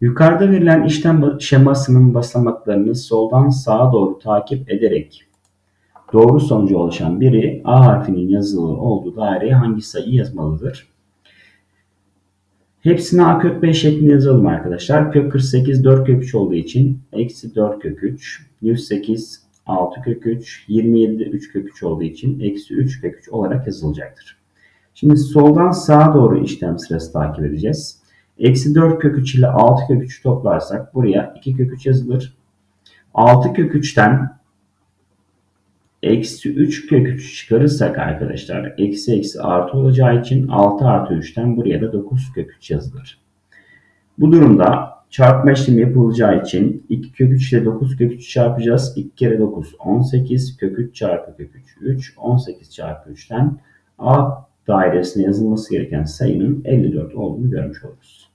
Yukarıda verilen işlem şemasının basamaklarını soldan sağa doğru takip ederek doğru sonuca ulaşan biri A harfinin yazılı olduğu daireye hangi sayıyı yazmalıdır? Hepsini A kök 5 şeklinde yazalım arkadaşlar. Kök 48 4 kök 3 olduğu için eksi 4 kök 3, 108 6 kök 3, 27 3 kök 3 olduğu için eksi 3 kök 3 olarak yazılacaktır. Şimdi soldan sağa doğru işlem sırası takip edeceğiz. Eksi 4 kök 3 ile 6 kök 3 toplarsak buraya 2 kök 3 yazılır. 6 kök 3'ten eksi 3 kök 3 çıkarırsak arkadaşlar eksi eksi artı olacağı için 6 artı 3'ten buraya da 9 kök 3 yazılır. Bu durumda çarpma işlemi yapılacağı için 2 kök 3 ile 9 kök 3 çarpacağız. 2 kere 9 18 kök 3 çarpı kök 3 3 18 çarpı 3'ten A dairesine yazılması gereken sayının 54 olduğunu görmüş oluruz.